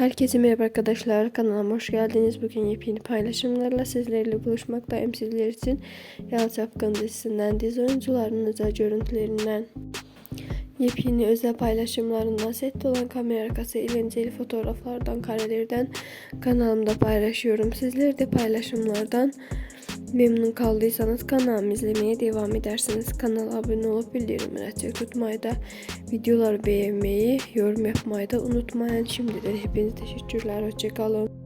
Herkese merhaba arkadaşlar. Kanalıma hoş geldiniz. Bugün yepyeni paylaşımlarla sizlerle buluşmaktayım. Sizler için Yalı Çapkın dizisinden, dizi oyuncularının özel görüntülerinden, yepyeni özel paylaşımlarından, sette olan kamera arkası eğlenceli fotoğraflardan, karelerden kanalımda paylaşıyorum. Sizler de paylaşımlardan memnun kaldıysanız kanalımı izlemeye devam edersiniz. Kanala abone olup bildirimleri açık tutmayı da videoları beğenmeyi, yorum yapmayı da unutmayın. Şimdiden hepinize teşekkürler. Hoşçakalın.